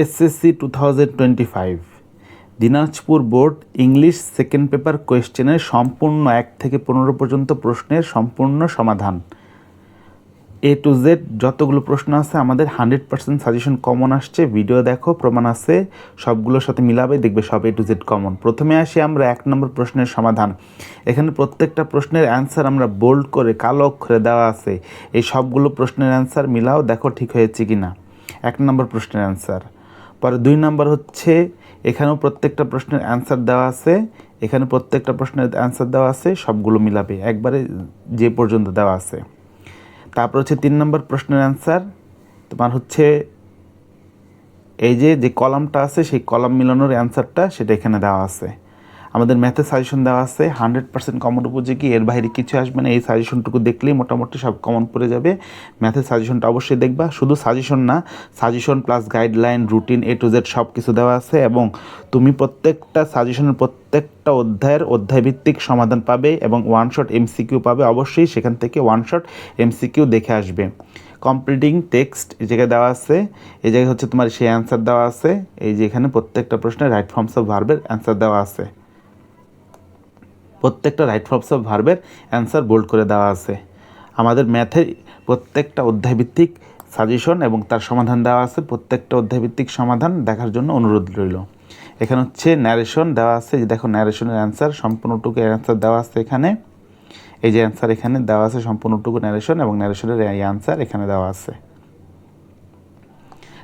SSC two thousand twenty five Dinajpur board English second paper কোয়েশ্চেনের সম্পূর্ণ এক থেকে পনেরো পর্যন্ত প্রশ্নের সম্পূর্ণ সমাধান। এ টু জেড যতগুলো প্রশ্ন আছে, আমাদের হান্ড্রেড পার্সেন্ট সাজেশন কমন আসছে। ভিডিও দেখো, প্রমাণ আছে, সবগুলোর সাথে মিলাবে, দেখবে সব এ টু জেড কমন প্রথমে আসি আমরা এক নম্বর প্রশ্নের সমাধান। এখানে প্রত্যেকটা প্রশ্নের অ্যান্সার আমরা বোল্ড করে, কালো অক্ষরে দেওয়া আছে। এই সবগুলো প্রশ্নের অ্যান্সার মিলাও, দেখো ঠিক হয়েছে কি না এক নম্বর প্রশ্নের অ্যান্সার পরে দুই নম্বর হচ্ছে, এখানেও প্রত্যেকটা প্রশ্নের অ্যান্সার দেওয়া আছে, এখানে প্রত্যেকটা প্রশ্নের অ্যান্সার দেওয়া আছে, সবগুলো মিলাবে, একবারে যে পর্যন্ত দেওয়া আছে। তারপর হচ্ছে তিন নম্বর প্রশ্নের অ্যান্সার তোমার হচ্ছে এই যে যে কলামটা আছে, সেই কলাম মিলানোর অ্যান্সারটা সেটা এখানে দেওয়া আছে। আমাদের ম্যাথে সাজেশন দেওয়া আছে হান্ড্রেড পার্সেন্ট কমন উপযোগী, এর বাইরে কিছু আসবে না, এই সাজেশনটুকু দেখলেই মোটামুটি সব কমন পড়ে যাবে। ম্যাথের সাজেশনটা অবশ্যই দেখবা, শুধু সাজেশন না suggestion plus guideline routine A to Z সব কিছু দেওয়া আছে এবং তুমি প্রত্যেকটা সাজেশনের প্রত্যেকটা অধ্যায়ের অধ্যায়ভিত্তিক সমাধান পাবে এবং ওয়ান শট এমসিকিউ পাবে। অবশ্যই সেখান থেকে ওয়ান শট এমসিকিউ দেখে আসবে। কমপ্লিটিং টেক্সট এই জায়গায় দেওয়া আছে। এই জায়গায় হচ্ছে তোমার সেই অ্যান্সার দেওয়া আছে। এই যে এখানে প্রত্যেকটা প্রশ্নের রাইট ফর্মস অফ ভার্বের অ্যান্সার দেওয়া আছে। প্রত্যেকটা রাইট ফর্মস অফ ভার্বের অ্যান্সার বোল্ড করে দেওয়া আছে। আমাদের ম্যাথের প্রত্যেকটা অধ্যায়ভিত্তিক সাজেশন এবং তার সমাধান দেওয়া আছে। প্রত্যেকটা অধ্যায়ভিত্তিক সমাধান দেখার জন্য অনুরোধ রইল। এখানে হচ্ছে ন্যারেশন দেওয়া আছে। যে দেখো ন্যারেশনের অ্যান্সার সম্পূর্ণটুকু অ্যান্সার দেওয়া আছে এখানে। এই যে অ্যান্সার এখানে দেওয়া আছে, সম্পূর্ণটুকু ন্যারেশন এবং ন্যারেশনের এই অ্যান্সার এখানে দেওয়া আছে।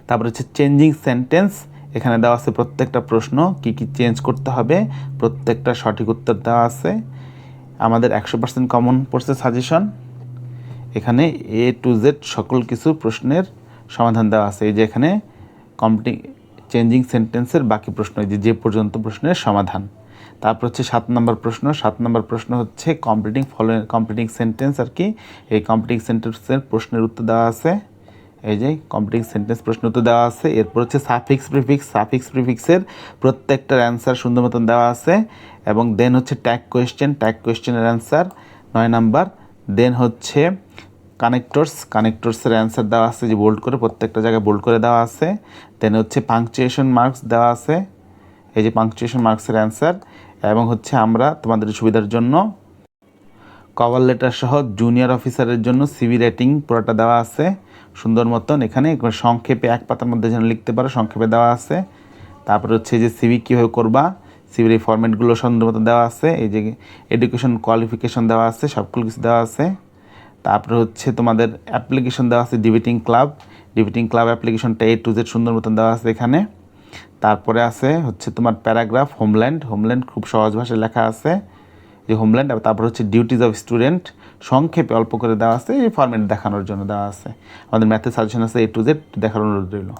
তারপর হচ্ছে চেঞ্জিং সেন্টেন্স এখানে দেওয়া আছে প্রত্যেকটা প্রশ্ন, কি কি চেঞ্জ করতে হবে, প্রত্যেকটা সঠিক উত্তর দেওয়া আছে। আমাদের একশো পার্সেন্ট কমন পড়ছে সাজেশন এখানে এ টু জেড সকল কিছু প্রশ্নের সমাধান দেওয়া আছে। এই যে এখানে কমপ্লি চেঞ্জিং সেন্টেন্সের বাকি প্রশ্ন, এই যে যে পর্যন্ত প্রশ্নের সমাধান। তারপর হচ্ছে সাত নম্বর প্রশ্ন, সাত নম্বর প্রশ্ন হচ্ছে কমপ্লিটিং ফলো কমপ্লিটিং সেন্টেন্স আর কি। এই কমপ্লিটিং সেন্টেন্সের প্রশ্নের উত্তর দেওয়া আছে। এই যে কমপ্লিটিং সেন্টেন্স প্রশ্ন উত্তর দেওয়া আছে। এরপর হচ্ছে সাফিক্স প্রিফিক্স সাফিক্স প্রিফিক্সের প্রত্যেকটার অ্যান্সার সুন্দর মতন দেওয়া আছে। এবং দেন হচ্ছে ট্যাগ কোয়েশ্চেন ট্যাগ কোয়েশ্চেনের অ্যান্সার নয় নাম্বার। দেন হচ্ছে কানেক্টরস কানেক্টরসের অ্যান্সার দেওয়া আছে যে বোল্ড করে প্রত্যেকটা জায়গায় বোল্ড করে দেওয়া আছে। দেন হচ্ছে পাংচুয়েশন মার্কস দেওয়া আছে। এই যে পাংচুয়েশন মার্কসের অ্যান্সার এবং হচ্ছে আমরা তোমাদের সুবিধার জন্য কভার লেটার সহ জুনিয়র অফিসারের জন্য সিভি রেটিং পুরোটা দেওয়া আছে। সুন্দর মতন এখানে সংক্ষেপে এক পাতার মধ্যে যেন লিখতে পারো, সংক্ষেপে দেওয়া আছে। তারপরে হচ্ছে যে সিভি কীভাবে করবা সিভির এই ফরম্যাটগুলো সুন্দর মতো দেওয়া আছে। এই যে এডুকেশন কোয়ালিফিকেশন দেওয়া আছে, সবগুলো কিছু দেওয়া আছে। তারপরে হচ্ছে তোমাদের অ্যাপ্লিকেশন দেওয়া আছে ডিবেটিং ক্লাব ডিবেটিং ক্লাব অ্যাপ্লিকেশনটা এ টু জেড সুন্দর মতন দেওয়া আছে এখানে। তারপরে আছে হচ্ছে তোমার প্যারাগ্রাফ হোমল্যান্ড হোমল্যান্ড খুব সহজ ভাষায় লেখা আছে। যে হোমল্যান্ড তারপর হচ্ছে ডিউটিজ অফ স্টুডেন্ট সংক্ষেপে অল্প করে দেওয়া আছে, এই ফর্মেট দেখানোর জন্য দেওয়া আছে। আমাদের ম্যাথের সাজেশন আছে এ টু জেড দেখানোর অনুরোধ রইল।